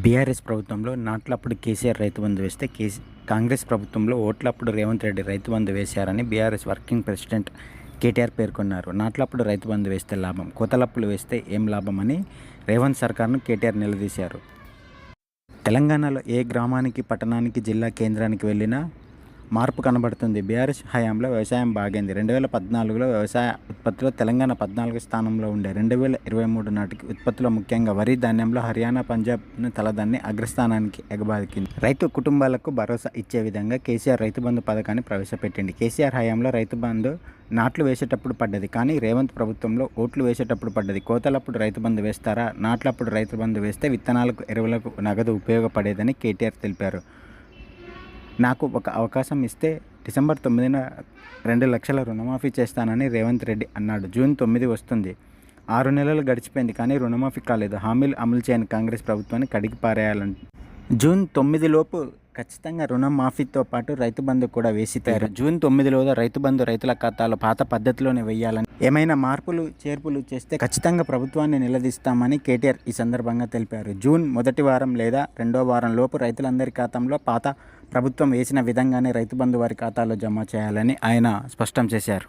BRS ప్రభుత్వంలో నాట్లప్పుడు కేసీఆర్ రైతు బంధు వేస్తే KC Congress ప్రభుత్వంలో ఓట్లప్పుడు రేవంత్ రెడ్డి రైతు బంధు వేశారని బీఆర్ఎస్ వర్కింగ్ ప్రెసిడెంట్ కేటీఆర్ పేర్కొన్నారు. నాట్లప్పుడు రైతు బంధు వేస్తే లాభం కోతలప్పుడు వేస్తే ఏం లాభం అని రేవంత్ సర్కార్ను కేటీఆర్ నిలదీశారు. తెలంగాణలో ఏ గ్రామానికి పట్టణానికి జిల్లా కేంద్రానికి వెళ్ళినా మార్పు కనబడుతుంది. బీఆర్ఎస్ హయాంలో వ్యవసాయం బాగైంది. రెండు వేల పద్నాలుగులో వ్యవసాయ ఉత్పత్తిలో తెలంగాణ పద్నాలుగు స్థానంలో ఉండే. రెండు వేల ఇరవై మూడు నాటికి ఉత్పత్తిలో ముఖ్యంగా వరి ధాన్యంలో హర్యానా పంజాబ్ను తలదాన్ని అగ్రస్థానానికి ఎగబాదికింది రైతు కుటుంబాలకు భరోసా ఇచ్చే విధంగా కేసీఆర్ రైతు బంధు పథకాన్ని ప్రవేశపెట్టింది. కేసీఆర్ హయాంలో రైతు బంధు నాట్లు వేసేటప్పుడు పడ్డది. కానీ రేవంత్ ప్రభుత్వంలో ఓట్లు వేసేటప్పుడు పడ్డది. కోతలప్పుడు రైతు బంధు వేస్తారా? నాట్లప్పుడు రైతు బంధు వేస్తే విత్తనాలకు ఎరువులకు నగదు ఉపయోగపడేదని కేటీఆర్ తెలిపారు. నాకు ఒక అవకాశం ఇస్తే డిసెంబర్ తొమ్మిదిన రెండు లక్షల రుణమాఫీ చేస్తానని రేవంత్ రెడ్డి అన్నాడు. జూన్ తొమ్మిది వస్తుంది. ఆరు నెలలు గడిచిపోయింది కానీ రుణమాఫీ కాలేదు. హామీలు అమలు చేయని కాంగ్రెస్ ప్రభుత్వాన్ని కడిగి పారేయాలని జూన్ తొమ్మిది లోపు ఖచ్చితంగా రుణమాఫీతో పాటు రైతు బంధు కూడా వేసి తీరు జూన్ తొమ్మిదిలో రైతు బంధు రైతుల ఖాతాలో పాత పద్ధతిలోనే వేయాలని. ఏమైనా మార్పులు చేర్పులు చేస్తే ఖచ్చితంగా ప్రభుత్వాన్ని నిలదీస్తామని కేటీఆర్ ఈ సందర్భంగా తెలిపారు. జూన్ మొదటి వారం లేదా రెండో వారం లోపు రైతులందరి ఖాతాలో పాత ప్రభుత్వం వేసిన విధంగానే రైతు బంధు వారి ఖాతాలో జమ చేయాలని ఆయన స్పష్టం చేశారు.